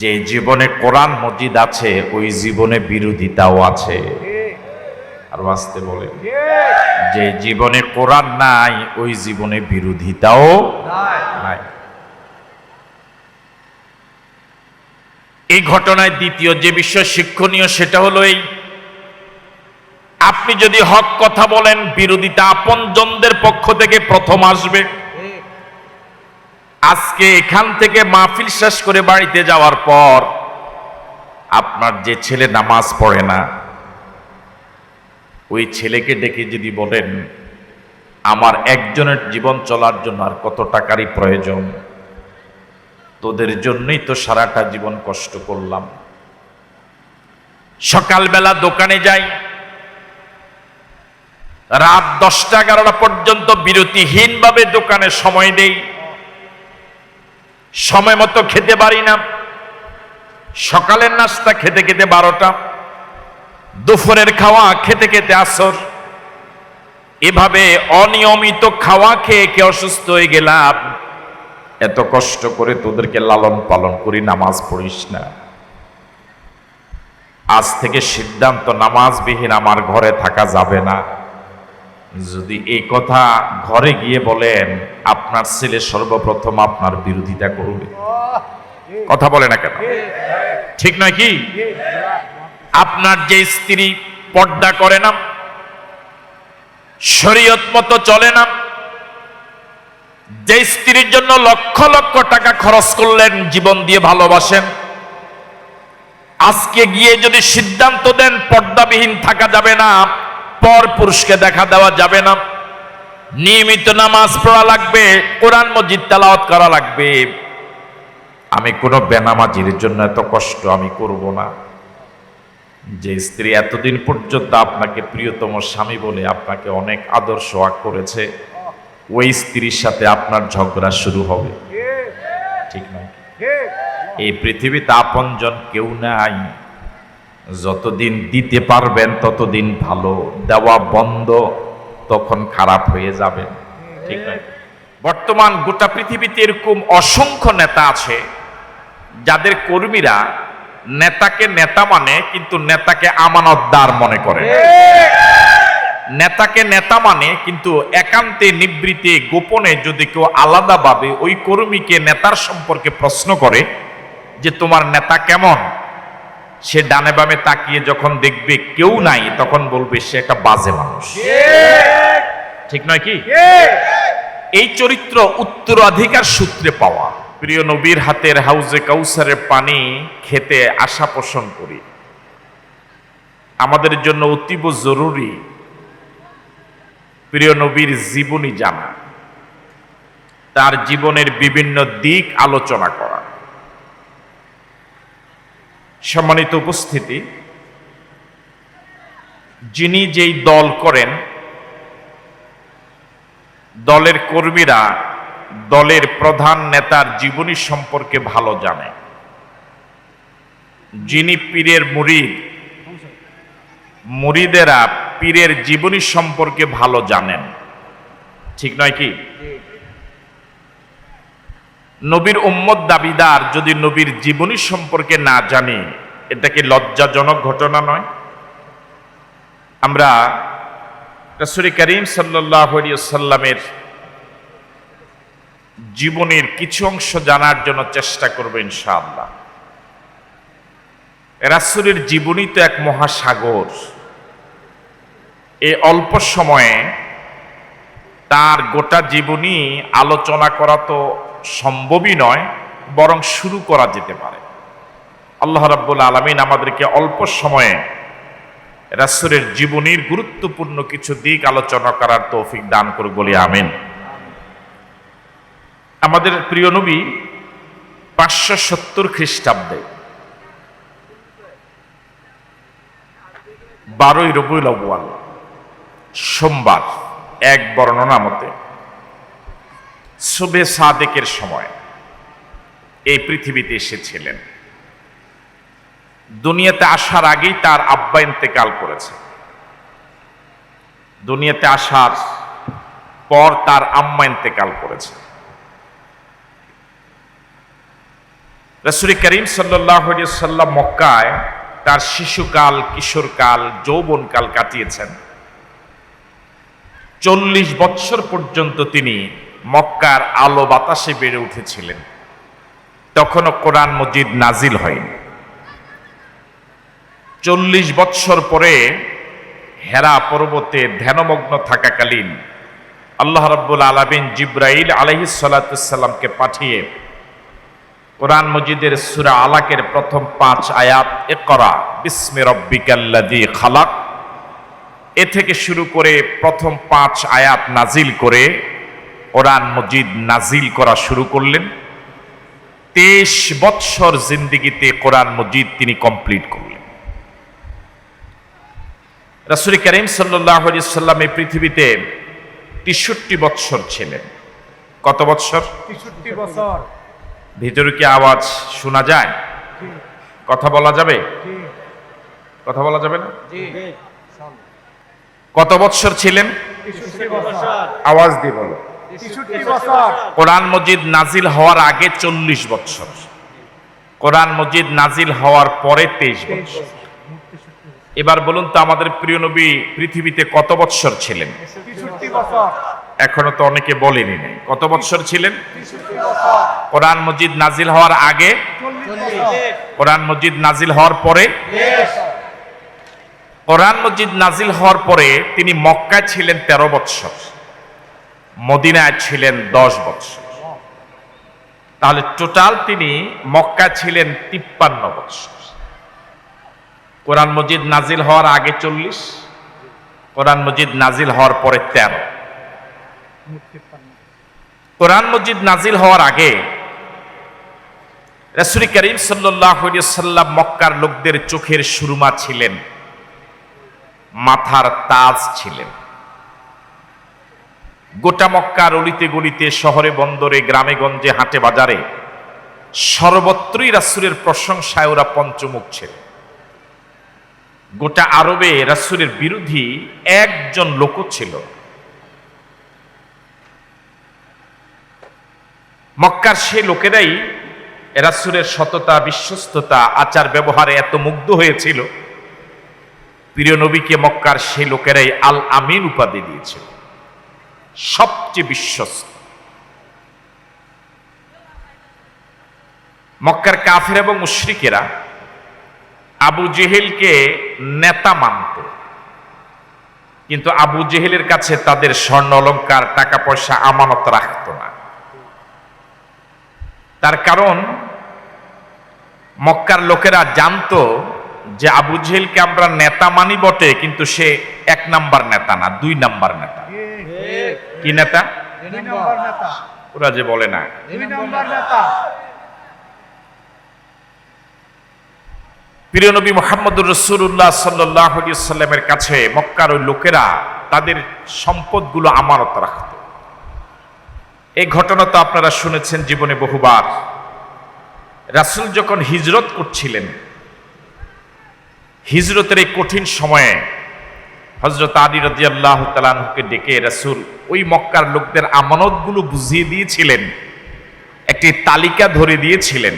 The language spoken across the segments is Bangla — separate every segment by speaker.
Speaker 1: যে জীবনে কোরআন মজিদ আছে, ওই জীবনে বিরোধিতাও আছে। আর বাঁচতে বলে যে জীবনে কোরআন নাই, ওই জীবনে বিরোধিতাও নাই। এই ঘটনায় দ্বিতীয় যে বিষয় শিক্ষণীয়, সেটা হলো এই। আপনি যদি হক কথা বলেন, বিরোধিতা আপনজনদের পক্ষ থেকে প্রথম আসবে। আজকে এখান থেকে মাহফিল শেষ করে বাড়িতে যাওয়ার পর আপনার যে ছেলে নামাজ পড়ে না, ওই ছেলেকে ডেকে যদি বলেন, আমার একজনের জীবন চলার জন্য আর কত টাকারই প্রয়োজন? তোদের জন্যই তো সারাটা জীবন কষ্ট করলাম। সকালবেলা দোকানে যাই, রাত দশটা এগারোটা পর্যন্ত বিরতিহীনভাবে দোকানে সময় দেই। সময় মতো খেতে পারি না। সকালের নাস্তা খেতে খেতে বারোটা। দুপুরের খাওয়া খেতে খেতে আসর। এভাবে অনিয়মিত খাওয়া খেয়ে কে অসুস্থ হয়ে গেলাম। এত কষ্ট করে তোদেরকে লালন পালন করি, নামাজ পড়িস না। আজ থেকে সিদ্ধান্ত, নামাজবিহীন আমার ঘরে থাকা যাবে না। যদি এই কথা ঘরে গিয়ে বলেন, আপনার ছেলে সর্বপ্রথম আপনার বিরোধিতা করবে। কথা বলে না কেন? ঠিক নয় কি? আপনার যে স্ত্রী পর্দা করে না, শরীয়ত মতো চলে না, যে স্ত্রীর জন্য লক্ষ লক্ষ টাকা খরচ করলেন, জীবন দিয়ে ভালোবাসেন, আজকে গিয়ে যদি সিদ্ধান্ত দেন, পর্দাবিহীন থাকা যাবে না পর পুরুষকে দেখা দেওয়া যাবে না। নিয়মিত নামাজ পড়া লাগবে, কোরআন মজিদ তেলাওয়াত করা লাগবে। আমি কোনো বেনামাজির জন্য এত কষ্ট আমি করব না। যে স্ত্রী এতদিন পর্যন্ত আপনাকে প্রিয়তম স্বামী বলে আপনাকে অনেক আদর্শ আগ করেছে, ওই স্ত্রীর সাথে আপনার ঝগড়া শুরু হবে। ঠিক নয় এই পৃথিবীতে আপনজন কেউ নাই। যতদিন দিতে পারবেন, ততদিন ভালো। দেওয়া বন্ধ, তখন খারাপ হয়ে যাবে। ঠিক বর্তমান গোটা পৃথিবীতে এরকম অসংখ্য নেতা আছে, যাদের কর্মীরা নেতাকে নেতা মানে কিন্তু নেতাকে আমানতদার মনে করে। নেতাকে নেতা মানে কিন্তু একান্তে নিবৃত্তে গোপনে যদি কেউ আলাদাভাবে ওই কর্মীকে, নেতার সম্পর্কে প্রশ্ন করে যে তোমার নেতা কেমন সে ডানে বামে তাকিয়ে যখন দেখবে কেউ নাই তখন বলবে সে একটা বাজে মানুষ। ঠিক। নয় কি? এই চরিত্র উত্তরাধিকার সূত্রে পাওয়া। প্রিয় নবীর হাতের হাউজে কাউসারের পানি খেতে আশা পোষণ করি। আমাদের জন্য অতীব জরুরি প্রিয় নবীর জীবনী জানা। তার জীবনের বিভিন্ন দিক আলোচনা করা। সম্মানিত উপস্থিতি, যিনি যেই দল করেন, দলের কর্মীরা দলের প্রধান নেতার জীবনী সম্পর্কে ভালো জানে। যিনি পীরের মুরিদ, মুরিদেরা পীরের জীবনী সম্পর্কে ভালো জানেন। ঠিক নয় কি? নবীর উম্মত দাবিদার যদি নবীর জীবনী সম্পর্কে না জানি, এটা কি লজ্জাজনক ঘটনা নয়? আমরা রসুল করিম সাল্লামের জীবনের কিছু অংশ জানার জন্য চেষ্টা করব ইনশাআল্লাহ। রাসুলের জীবনী তো এক মহাসাগর। এই অল্প সময়ে তার গোটা জীবনী আলোচনা করা তো সম্ভবই নয়, বরং শুরু করা যেতে পারে। আল্লাহ রাব্বুল আলমিন আমাদেরকে অল্প সময়ে রাসুলের জীবনীর গুরুত্বপূর্ণ কিছু দিক আলোচনা করার তৌফিক দান করে বলি আমিন। আমাদের প্রিয় নবী পাঁচশো সত্তর খ্রিস্টাব্দে বারোই রবুল আব্বাল সোমবার এক বর্ণনা মতে শুভে সাদেকের সময় এই পৃথিবীতে এসেছিলেন। দুনিয়াতে আসার আগেই তার আব্বা ইন্তেকাল করেছে। দুনিয়াতে আসার পর তার আম্মা ইন্তেকাল করেছে। রসুল করিম সাল্লাম মক্কায় তার শিশুকাল, কিশোরকাল, যৌবনকাল কাটিয়েছেন। চল্লিশ বৎসর পর্যন্ত তিনি মক্কার আলো বাতাসে বেড়ে উঠেছিলেন। তখনও কোরআন মজিদ নাজিল হয়নি। চল্লিশ বৎসর পরে হেরা পর্বতে ধ্যানমগ্ন থাকাকালীন আল্লাহ রব্বুল আলমিন জিব্রাইল আলহিসাল্লাতুসাল্লামকে পাঠিয়ে কোরআন মজিদের সুরা আলাকের প্রথম পাঁচ আয়াত এ করা বিস্মে রব্বিকাল্লাদি খালাক। এ থেকে শুরু করে প্রথম পাঁচ আয়াত নাজিল করে কোরআন মজিদ নাজিল করা শুরু করলেন। তেইশ বৎসর জিন্দিগিতে কোরআন মজিদ তিনি কমপ্লিট করলেন। রাসুল করিম সাল্লাহ সাল্লাম এই পৃথিবীতে তেষট্টি বৎসর ছিলেন। কত বৎসর?
Speaker 2: তেষট্টি বছর।
Speaker 1: ভিতরে কি আওয়াজ শোনা যায়? কথা বলা যাবে? কথা বলা যাবে না? কত বৎসর ছিলেন? আওয়াজ দিয়ে বলো। কোরআন মজিদ নাজিল হওয়ার আগে চল্লিশ বৎসর কোরআন মজিদ নাজিল হওয়ার পরে তেইশ বছর। এবার বলুন তো আমাদের প্রিয় নবী পৃথিবীতে কত বৎসর ছিলেন? এখনও তো অনেকে বলেনি নাই। কত বৎসর ছিলেন? কোরআন মজিদ নাজিল হওয়ার আগে? কোরআন মজিদ নাজিল হওয়ার পরে? কোরআন মজিদ নাজিল হওয়ার পরে তিনি মক্কায় ছিলেন তেরো বৎসর। মদিনায় ছিলেন দশ বৎসর তাহলে টোটাল তিনি মক্কায় ছিলেন তিপ্পান্ন বৎসর কোরআন মজিদ নাজিল হওয়ার আগে চল্লিশ, কোরআন মজিদ নাজিল হওয়ার পরে তেরো। কোরআন মজিদ নাজিল হওয়ার আগে রসুল করিম সাল্লাম মক্কার লোকদের চোখের সুরমা ছিলেন, মাথার তাজ ছিলেন। গোটা মক্কার অলিতে গলিতে, শহরে, বন্দরে, গ্রামে, গঞ্জে, হাটে, বাজারে সর্বত্রই রাসুলের প্রশংসায় ওরা পঞ্চমুখ ছিল। গোটা আরবে রাসুলের বিরোধী একজন লোক ছিল। মক্কার সে লোকেরাই রাসুলের সততা, বিশ্বস্ততা, আচার ব্যবহারে এত মুগ্ধ হয়েছিল। প্রিয় নবীকে মক্কার সে লোকেরাই আল আমিন উপাধি দিয়েছিল। সবচেয়ে বিশ্বস্ত। মক্কার কাফের এবং মুশরিকেরা আবু জেহেলকে নেতা মানত। কিন্তু আবু জেহেলের কাছে তাদের স্বর্ণ অলঙ্কার টাকা, পয়সা, আমানত রাখত না। তার কারণ মক্কার লোকেরা জানতো যে আবু জেহেলকে আমরা নেতা মানি বটে কিন্তু সে এক নাম্বার নেতা না দুই নাম্বার নেতা। কি নেতা? ওরা যে বলে না। প্রিয় নবী মোহাম্মদুর রসুল্লাহ সাল্লাহ সাল্লামের কাছে মক্কার ওই লোকেরা তাদের সম্পদগুলো আমানত রাখত। এই ঘটনা তো আপনারা শুনেছেন জীবনে বহুবার। রাসুল যখন হিজরত করছিলেন হিজরতের এই কঠিন সময়ে হজরত আলী রাজি আল্লাহ তালানহকে ডেকে রাসুল ওই মক্কার লোকদের আমানতগুলো বুঝিয়ে দিয়েছিলেন একটি তালিকা ধরে দিয়েছিলেন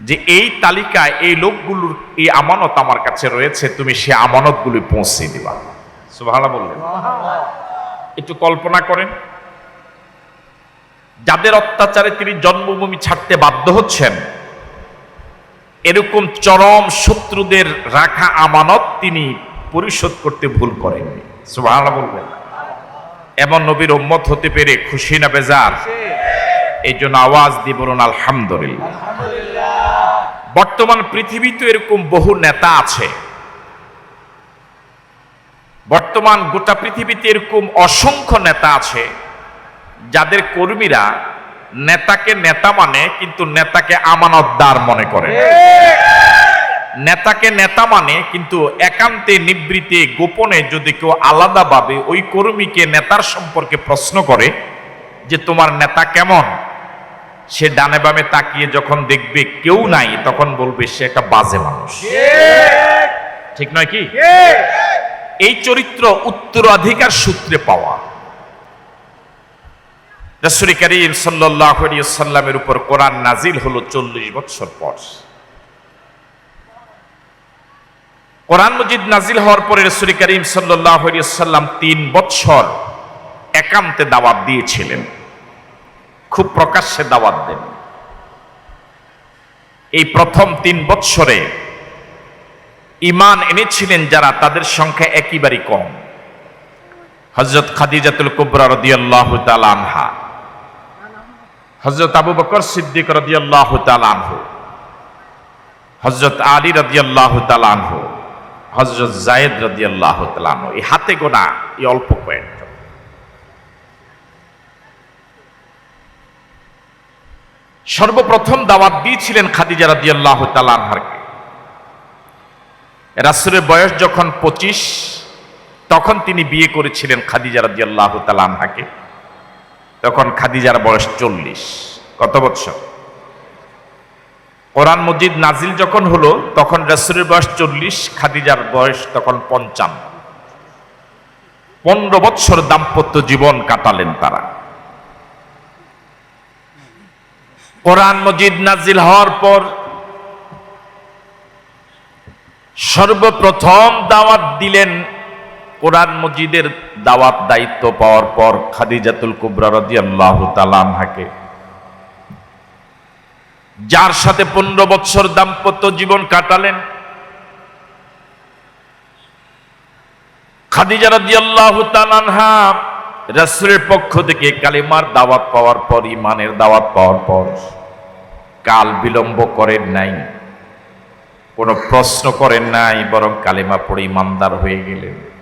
Speaker 1: যে এই তালিকায় এই লোকগুলোর এই আমানত আমার কাছে রয়েছে তুমি সে আমানতগুলি পৌঁছে দিবা। সুভালা বললেন। একটু কল্পনা করেন যাদের অত্যাচারে তিনি জন্মভূমি ছাড়তে বাধ্য হচ্ছেন এরকম চরম শত্রুদের রাখা আমানত তিনি পরিশোধ করতে ভুল করেননি সুভালা বলবেন। এমন নবীর উম্মত হতে পেরে খুশি না বেজার? এই জন্য আওয়াজ দিয়ে বলুন, আলহামদুলিল্লাহ। বর্তমান পৃথিবীতে এরকম বহু নেতা আছে। বর্তমান গোটা পৃথিবীতে এরকম অসংখ্য নেতা আছে, যাদের কর্মীরা নেতাকে নেতা মানে কিন্তু নেতাকে আমানতদার মনে করে। নেতাকে নেতা মানে কিন্তু একান্তে নিবৃত্তে গোপনে যদি কেউ আলাদাভাবে ওই কর্মীকে নেতার সম্পর্কে প্রশ্ন করে যে তোমার নেতা কেমন সে ডানে বামে তাকিয়ে যখন দেখবে কেউ নাই তখন বলবে সে একটা বাজে মানুষ। ঠিক নয় কি? এই চরিত্র উত্তরাধিকার সূত্রে পাওয়া। রসুল করিম সাল্লামের উপর কোরআন নাজিল হলো চল্লিশ বছর পর। কোরআন মজিদ নাজিল হওয়ার পরে রসুল করিম সাল্লাম তিন বছর একান্তে দাওয়াত দিয়েছিলেন। খুব প্রকাশ্যে দাওয়াত দেন। এই প্রথম তিন বৎসরে ইমান এনেছিলেন যারা, তাদের সংখ্যা একেবারেই কম। হজরত খাদিজাতুল কুবরা রদিয়াল্লাহ আনহা। হজরত আবু বকর সিদ্দিক রদিয়াল্লাহ আনহু হজরত আলী রদিয়াল্লাহ আনহু হজরত জায়েদ রদিয়াল্লাহ আনহু, এই হাতে গোনা, এই অল্প কয়েকজন। সর্বপ্রথম দাওয়াত দিয়েছিলেন খাদিজা রাদিয়াল্লাহ তালানহারকে রাসুলের বয়স যখন পঁচিশ, তখন তিনি বিয়ে করেছিলেন খাদিজা রাদিয়াল্লাহ তালানহাকে তখন খাদিজার বয়স চল্লিশ। কত বৎসর? কোরআন মজিদ নাজিল যখন হলো, তখন রাসুলের বয়স চল্লিশ, খাদিজার বয়স তখন পঞ্চান্ন। পনেরো বৎসর দাম্পত্য জীবন কাটালেন তারা। কোরআন মজিদ নাজিল হওয়ার পর সর্বপ্রথম দাওয়াত দিলেন কোরআন মজিদের দাওয়াত দায়িত্ব পাওয়ার পর খাদিজাতুল কুবরা রাদিয়াল্লাহু তাআলা আনহাকে। যার সাথে পনেরো বৎসর দাম্পত্য জীবন কাটালেন। খাদিজা রাদিয়াল্লাহু তাআলা আনহা রাসূলের পক্ষ থেকে কালিমার দাওয়াত পাওয়ার পর ইমানের দাওয়াত পাওয়ার পর কাল বিলম্ব করেন নাই। কোনো প্রশ্ন করেন নাই, বরং কালিমা পড়ে ইমানদার হয়ে গেলেন।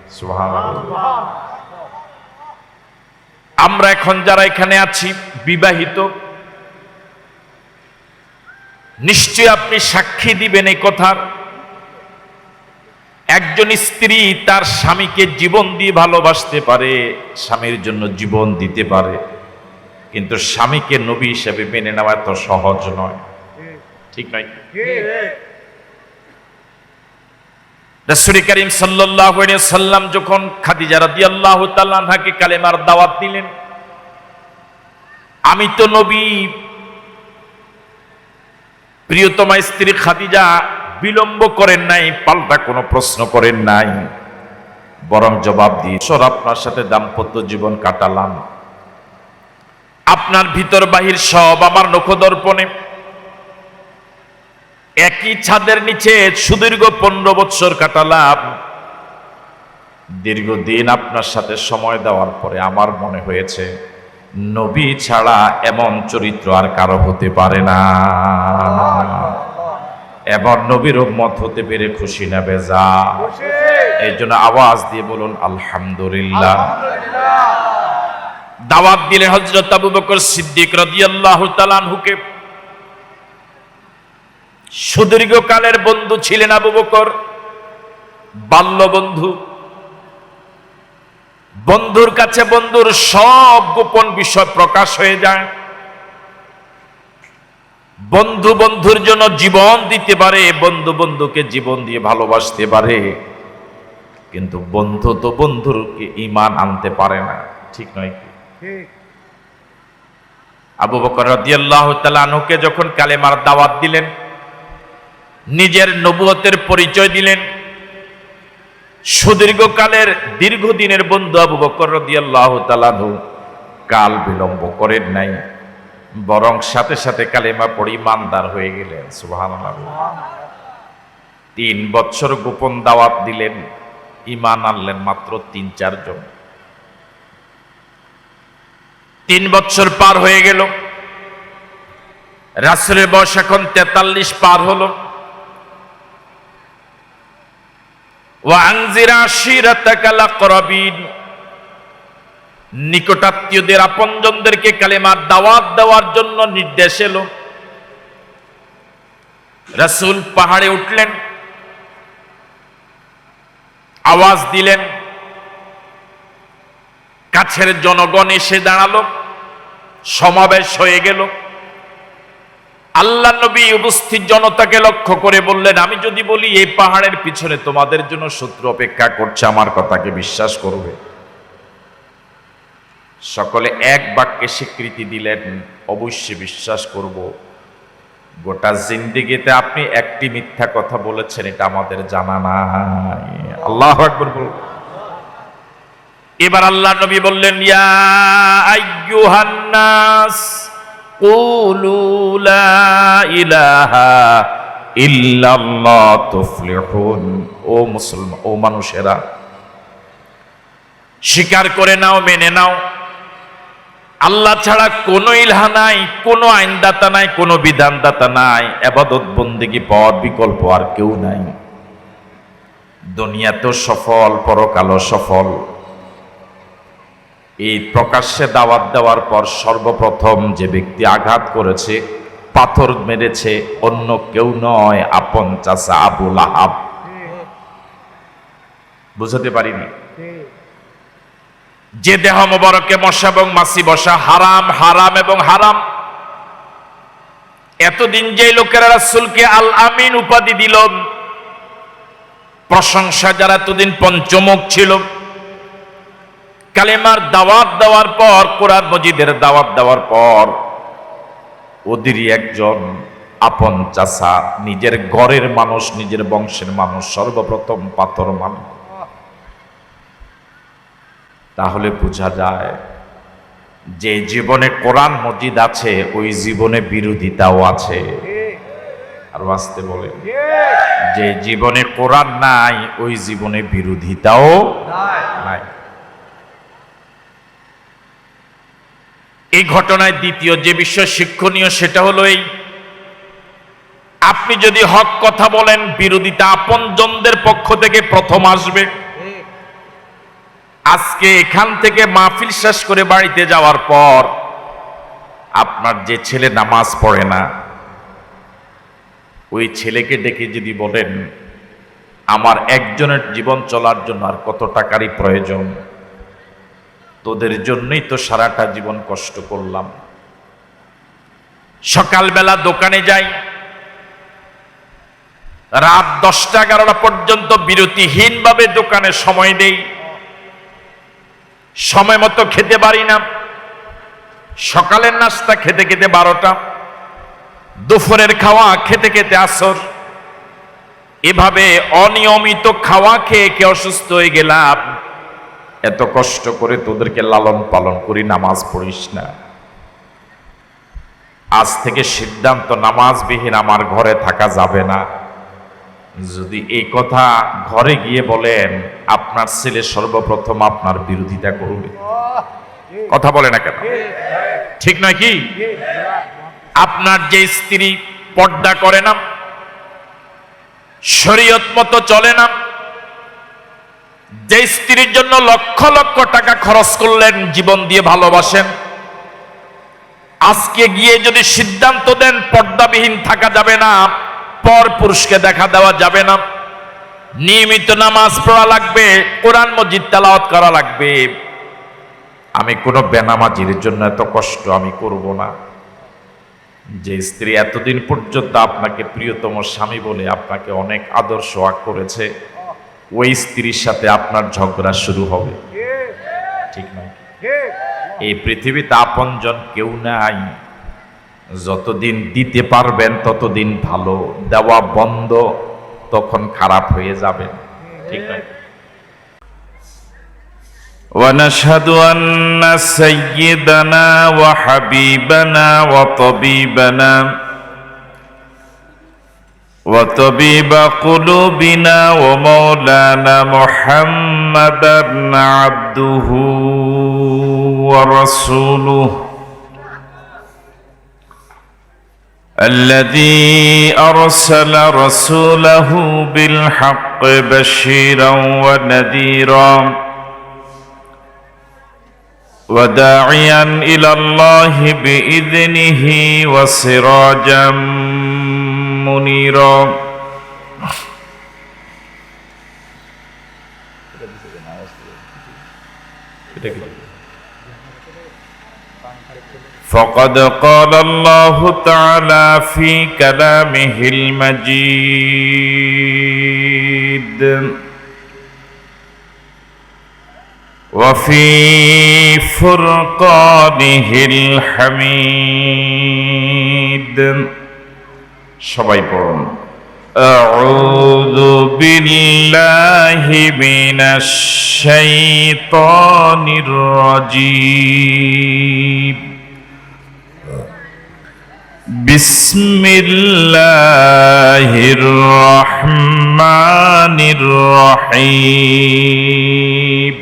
Speaker 1: আমরা এখন যারা এখানে আছি বিবাহিত নিশ্চয় আপনি সাক্ষী দিবেন এই কথার। একজন স্ত্রী তার স্বামীকে জীবন দিয়ে ভালোবাসতে পারে স্বামীর জন্য জীবন দিতে পারে। কিন্তু স্বামীকে নবী হিসেবে মেনে নেওয়া এত সহজ নয়। ঠিক নয় রসুল করিম সাল্লাহ সাল্লাম যখন খাদিজা রাদিয়াল্লাহু তাআলা আনহাকে কালেমার দাওয়াত দিলেন, আমি তো নবী, প্রিয়তমা স্ত্রী খাদিজা বিলম্ব করেন নাই, পাল্টা কোনো প্রশ্ন করেন নাই। বরং জবাব দিয়ে, সর, আপনার সাথে দাম্পত্য জীবন কাটালাম। আপনার ভিতর বাহির সব আমার নখদর্পণে। একই ছাদের নিচে সুদীর্ঘ পনেরো বৎসর কাটালাম। দীর্ঘদিন আপনার সাথে সময় দেওয়ার পরে আমার মনে হয়েছে নবী ছাড়া এমন চরিত্র আর কারও হতে পারে না। এবার নবীর মত হতে পেরে খুশি না বেজা এই জন্য আওয়াজ দিয়ে বলুন আলহামদুলিল্লাহ। দাওয়াত দিলেন হজরত আবু বকর সিদ্দিক রাদিয়াল্লাহু তাআলা আনহুকে সুদীর্ঘকালের বন্ধু ছিলেন আবু বকর বাল্য বন্ধু। বন্ধুর কাছে বন্ধুর সব গোপন বিষয় প্রকাশ হয়ে যায়। বন্ধু বন্ধুর জন্য জীবন দিতে পারে বন্ধু বন্ধুকে জীবন দিয়ে ভালোবাসতে পারে। কিন্তু বন্ধু তো বন্ধুরকে ইমান আনতে পারে না ঠিক নয় কি? আবু বকর রাদিয়াল্লাহু তাআলা আনহুকে যখন কালেমার দাওয়াত দিলেন নিজের নবুয়তের পরিচয় দিলেন। সুদীর্ঘকালের, দীর্ঘদিনের বন্ধু আবু বকর রাদিয়াল্লাহু তাআলা আনহু কাল বিলম্ব করেন নাই, বরং সাথে সাথে কালেমা পড়ে ইমানদার হয়ে গেলেন, সুবহানাল্লাহ। তিন বছর গোপন দাওয়াত দিলেন ইমান আনলেন মাত্র তিন চারজন তিন বছর পার হয়ে গেল, রাসুলের বয়স এখন তেতাল্লিশ পার হলো। নিকটাত্মীয়দের, আপনজনদেরকে কালেমার দাওয়াত দেওয়ার জন্য নির্দেশ এলো। রাসূল পাহাড়ে উঠলেন। আওয়াজ দিলেন। কাছের জনগণ এসে দাঁড়াল। সমাবেশ হয়ে গেল। আল্লাহ নবী উপস্থিত জনতাকে লক্ষ্য করে বললেন, আমি যদি বলি এই পাহাড়ের পিছনে তোমাদের জন্য শত্রু অপেক্ষা করছে, আমার কথাকে বিশ্বাস করবে? সকলে এক বাক্যে স্বীকৃতি দিলেন, অবশ্যই বিশ্বাস করব। গোটা জিন্দিগিতে আপনি একটি মিথ্যা কথা বলেছেন, এটা আমাদের জানা নাই। আল্লাহ এবার আল্লাহ নবী বললেন, ইয়া আইয়ুহান নাস কুলু লা ইলাহা ইল্লাল্লাহ তুফলিহুন ও মুসলমান, ও মানুষেরা, স্বীকার করে নাও, মেনে নাও। আল্লাহ ছাড়া কোনো ইলহা নাই, কোনো আইনদাতা নাই, কোনো বিধানদাতা নাই। আবাদত, বন্দেগি পাওয়ার বিকল্প আর কেউ নাই। দুনিয়াতেও সফল, পরকালও সফল। এই প্রকাশ্যে দাওয়াত দেওয়ার পর সর্বপ্রথম যে ব্যক্তি আঘাত করেছে, পাথর মেরেছে, অন্য কেউ নয়, আপন চাচা আবুল আহাব বুঝতে পারিনি? যে দেহ মোবারকে মশা এবং মাসি বসা হারাম হারাম এবং হারাম। এতদিন যে লোকেরা রাসূলকে আল আমিন উপাধি দিল, প্রশংসা যারা এতদিন পঞ্চমুখ ছিল। কালেমার দাওয়াত দেওয়ার পর কোরআন মজিদের দাওয়াত দেওয়ার পর ওদেরই একজন আপন চাষা নিজের ঘরের মানুষ নিজের বংশের মানুষ সর্বপ্রথম পাথর মানুষ তাহলে বোঝা যায় যে জীবনে কোরআন মজিদ আছে ওই জীবনে বিরোধিতাও আছে। আর আসতে বলে যে জীবনে কোরআন নাই ওই জীবনে বিরোধিতাও
Speaker 2: নাই।
Speaker 1: এই ঘটনায় দ্বিতীয় যে বিষয় শিক্ষণীয় সেটা হলো এই। আপনি যদি হক কথা বলেন, বিরোধিতা আপনজনদের পক্ষ থেকে প্রথম আসবে। আজকে এখান থেকে মাহফিল শেষ করে বাড়িতে যাওয়ার পর আপনার যে ছেলে নামাজ পড়ে না, ওই ছেলেকে ডেকে যদি বলেন, আমার একজনের জীবন চলার জন্য আর কত টাকারই প্রয়োজন? তোদের জন্যই তো সারাটা জীবন কষ্ট করলাম। সকালবেলা দোকানে যাই, রাত দশটা এগারোটা পর্যন্ত বিরতিহীনভাবে দোকানে সময় দেই। সময় মতো খেতে পারি না। সকালের নাস্তা খেতে খেতে বারোটা, দুপুরের খাওয়া খেতে খেতে আসর। এভাবে অনিয়মিত খাওয়া খেয়ে কে অসুস্থ হয়ে গেলাম। এত কষ্ট করে তোদেরকে লালন পালন করি, নামাজ পড়িস না। আজ থেকে সিদ্ধান্ত, নামাজবিহীন আমার ঘরে থাকা যাবে না। যদি এই কথা ঘরে গিয়ে বলেন, আপনার ছেলে সর্বপ্রথম আপনার বিরোধিতা করবে। কথা বলে না কেন?
Speaker 2: ঠিক
Speaker 1: নয় কি? আপনার যে স্ত্রী পর্দা করে না, শরীয়ত মতো চলে না যে স্ত্রীর জন্য লক্ষ লক্ষ টাকা খরচ করলেন, জীবন দিয়ে ভালোবাসেন। আজকে গিয়ে যদি সিদ্ধান্ত দেন, পর্দাবিহীন থাকা যাবে না, পর পুরুষকে দেখা দেওয়া যাবে না। নিয়মিত নামাজ পড়া লাগবে, কোরআন মজিদ তেলাওয়াত করা লাগবে। আমি কোনো বেনামাজির জন্য এত কষ্ট আমি করব না। যে স্ত্রী এতদিন পর্যন্ত আপনাকে প্রিয়তম স্বামী বলে আপনাকে অনেক আদর্শ করেছে। ওই স্ত্রীর সাথে আপনার ঝগড়া শুরু হবে
Speaker 2: ঠিক
Speaker 1: ঠিক নয়
Speaker 2: ঠিক
Speaker 1: এই পৃথিবীতে আপনজন কেউ নাই যতদিন দিতে পারবেন ততদিন ভালো দেওয়া বন্ধ তখন খারাপ হয়ে যাবেন ঠিক নয় ونشهد أن سيدنا وحبيبنا وطبيبنا وطبيب قلوبنا ومولانا محمدا عبده ورسوله الذي أرسل رسوله بالحق بشيرا ونذيرا وداعيا إلى الله بإذنه وسراجا منيرا. فقد قال الله تعالى في كلامه المجيد. وفي فرقانه الحميد. সবাই পড়ুন أعوذ بالله من الشيطان الرجيم بسم الله الرحمن الرحيم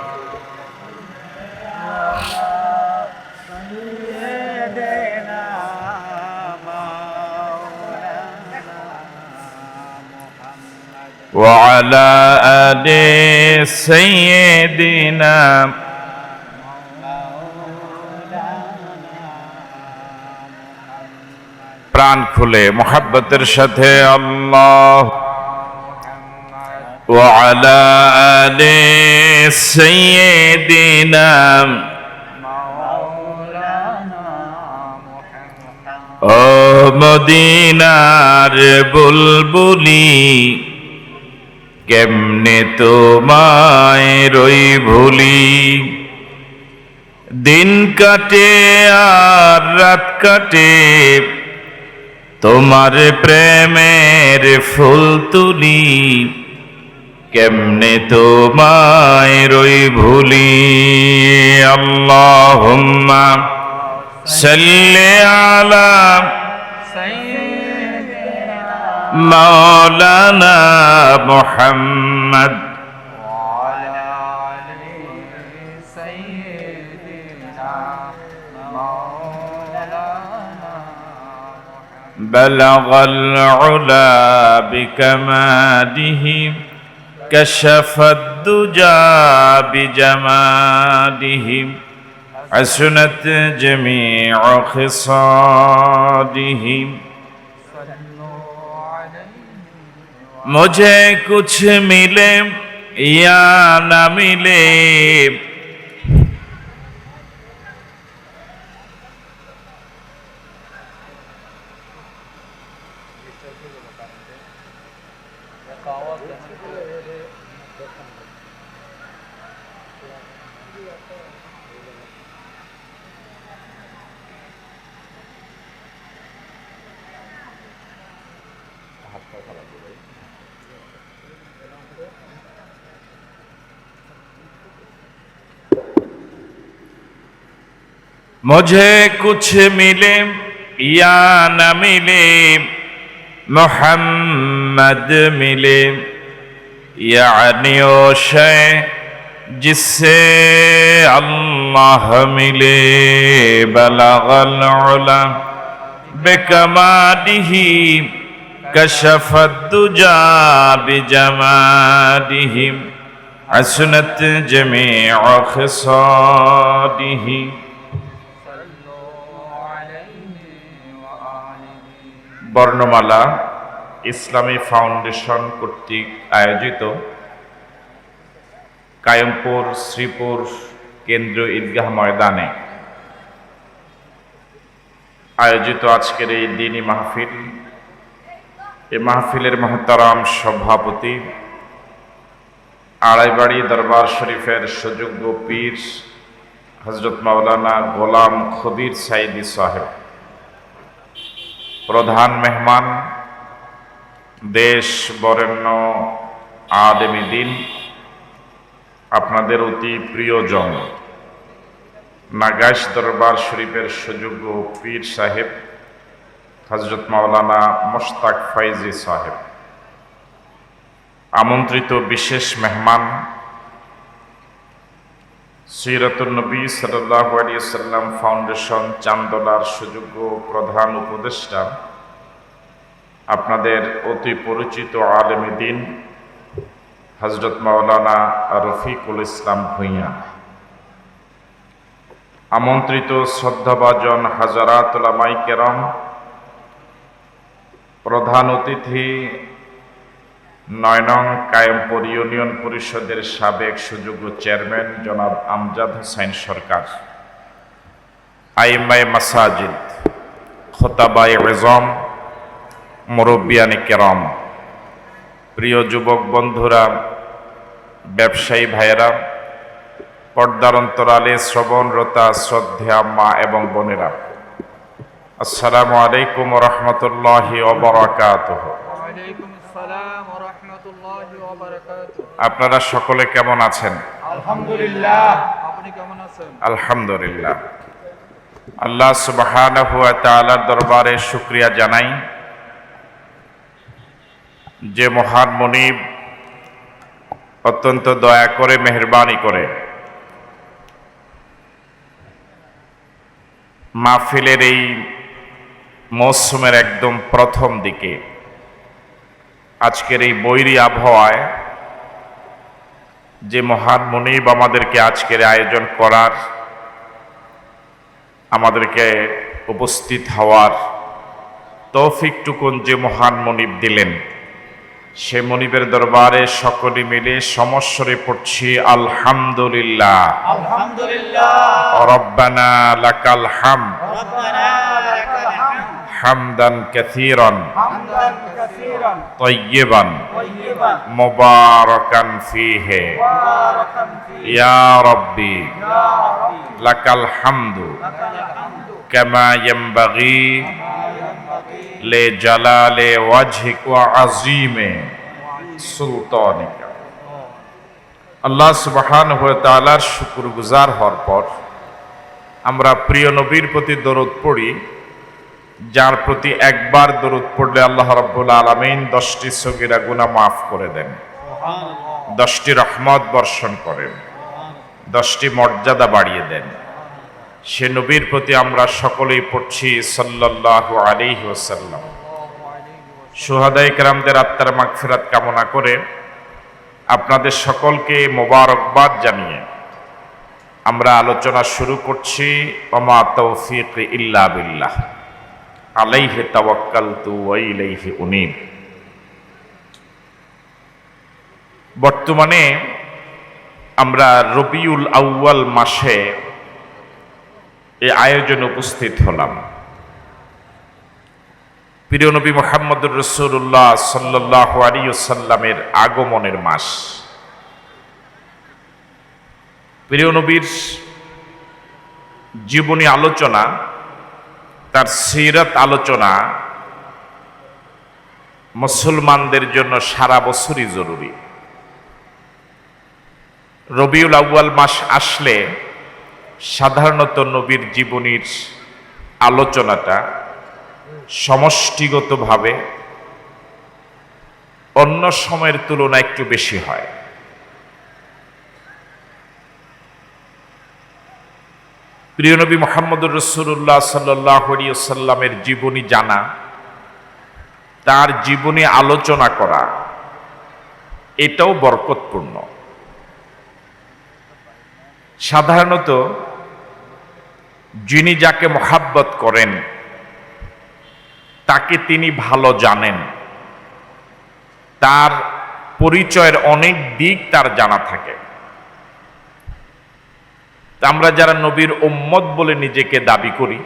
Speaker 1: وعلى آل سيدنا প্রাণ খুলে মোহাব্বতের সাথে আল্লাহ وعلى آل سيدنا ও মদিনার বুলবুলি কেমনে তোমায় রই ভুলি? দিন কাটে আর রাত কাটে, তোমার প্রেমের ফুল তুলি। কেমনে তোমায় রই ভুলি? আল্লাহুম্মা সাল্লি আলা
Speaker 2: مولانا محمد.
Speaker 1: بلغ العلا بكماله كشف الدجى بجماله حسنت جميع خصاله. मुझे कुछ मिले या न मिले? مجھے کچھ ملے یا نہ ملے، محمد ملے۔ یعنی او شے جس سے اللہ ملے، بلغ العلا۔ بکمالہ کشف الدجا بجمالہ حسنت جمیع خصالہ বর্ণমালা ইসলামী ফাউন্ডেশন কর্তৃক আয়োজিত কায়মপুর শ্রীপুর কেন্দ্রীয় ঈদগাহ ময়দানে আয়োজিত আজকের এই দিনী মাহফিল। এ মাহফিলের মহতারাম সভাপতি, আড়াইবাড়ি দরবার শরীফের সুযোগ্য পীর হজরত মাওলানা গোলাম খবির সাইদি সাহেব। প্রধান মেহমান, দেশ বরেণ্য আদেমি দিন, আপনাদের অতি প্রিয়জন নাগাইশ দরবার শরীফের সুযোগ্য পীর সাহেব হজরত মাওলানা মোশতাক ফাইজি সাহেব। আমন্ত্রিত বিশেষ মেহমান সিরাতুন্নবী সাল্লাহ আলিয়াল্লাম ফাউন্ডেশন চান্দলার সুযোগ্য প্রধান উপদেষ্টা, আপনাদের অতি পরিচিত আলেমী দিন হজরত মাওলানা রফিকুল ইসলাম ভূঁইয়া। আমন্ত্রিত শ্রদ্ধাভাজন হাজারাতুলামাই কেরম, প্রধান অতিথি নয় নং কায়েমপুর ইউনিয়ন পরিষদের সাবেক সুযোগ্য চেয়ারম্যান জনাব আমজাদ হোসাইন সরকার। আইমাই মাসাজিদ খোতাবাই রেজম, মুরব্বিয়ানি কেরম। প্রিয় যুবক বন্ধুরা, ব্যবসায়ী ভাইয়েরা, পর্দার অন্তরালে শ্রবণরতা, শ্রদ্ধা মা এবং বোনেরা, আসসালামু আলাইকুম রহমতুল্লাহি ওবরাকাতুহ
Speaker 2: ওয়ালাইকুম আসসালাম ওয়া রাহমাতুল্লাহি ওয়া বারাকাতুহু
Speaker 1: আপনারা সকলে কেমন আছেন?
Speaker 2: আলহামদুলিল্লাহ। আপনি কেমন আছেন?
Speaker 1: আলহামদুলিল্লাহ। আল্লাহ সুবহানাহু ওয়া তাআলার দরবারে শুকরিয়া জানাই। যে মহান মনিব অত্যন্ত দয়া করে মেহরবানি করে মাহফিলের এই মৌসুমের একদম প্রথম দিকে আজকের এই বৈরী আবহাওয়ায় যে মহান মনিব আমাদেরকে আজকের আয়োজন করার আমাদেরকে উপস্থিত হওয়ার তৌফিকটুকুন যে মহান মনিব দিলেন সে মনিবের দরবারে সকলে মিলে সমস্বরে পড়ছি আলহামদুলিল্লাহ।
Speaker 2: আলহামদুলিল্লাহ।
Speaker 1: রব্বানা লাকাল হাম।
Speaker 2: রব্বানা লাকাল হামদ
Speaker 1: হামদান কাসীরান
Speaker 2: হামদান কাসীরান
Speaker 1: طيبا
Speaker 2: طيبا
Speaker 1: মুবারাকান ফীহি
Speaker 2: মুবারাকান ফীহি
Speaker 1: ইয়া রাব্বি
Speaker 2: ইয়া রাব্বি
Speaker 1: লাকাল হামদু
Speaker 2: লাকাল হামদু
Speaker 1: কামা ইয়ানবাগি
Speaker 2: মা ইয়ানবাগি
Speaker 1: লিজালালি ওয়াজহিক ওয়া আযীমি সুলতানিকা আল্লাহ সুবহানাহু ওয়া তাআলার শুকরগুজার হওয়ার পর আমরা প্রিয় নবীর প্রতি দরুদ পড়ি যার প্রতি একবার দরুদ পড়লে আল্লাহ রাব্বুল আলামিন দশটি সগিরা গুনাহ মাফ করে দেন। দশটি রহমত বর্ষণ করেন। দশটি মর্যাদা বাড়িয়ে দেন। সে নবীর প্রতি আমরা সকলেই পড়ছি সাল্লাল্লাহু আলাইহি ওয়াসাল্লাম। সুহাদাই কেরামদের আত্মার মাগফিরাত কামনা করে আপনাদের সকলকে মোবারকবাদ জানিয়ে আমরা আলোচনা শুরু করছি ওমা তৌফিক ইল্লা বিল্লাহ। আলাইহি উনীব। বর্তমানে আমরা রবিউল আউয়াল মাসে এই আয়োজনে উপস্থিত হলাম। প্রিয় নবী মোহাম্মদুর রসুল্লাহ সাল্লাহ আলিয়াল্লামের আগমনের মাস। প্রিয় নবীর জীবনী আলোচনা তার সিরত আলোচনা মুসলমানদের জন্য সারা বছরই জরুরি। রবিউল আউয়াল মাস আসলে সাধারণত নবীর জীবনীর আলোচনাটা সমষ্টিগতভাবে অন্য সময়ের তুলনায় একটু বেশি হয়। প্রিয় নবী মোহাম্মদুর রসুল্লাহ সাল্লামের জীবনী জানা, তার জীবনী আলোচনা করা, এটাও বরকতপূর্ণ। সাধারণত যিনি যাকে মহাব্বত করেন, তাকে তিনি ভালো জানেন। তার পরিচয়ের অনেক দিক তার জানা থাকে। তা আমরা যারা নবীর উম্মত বলে নিজেকে দাবি করি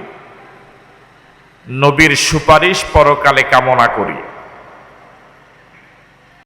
Speaker 1: নবীর সুপারিশ পরকালে কামনা করি।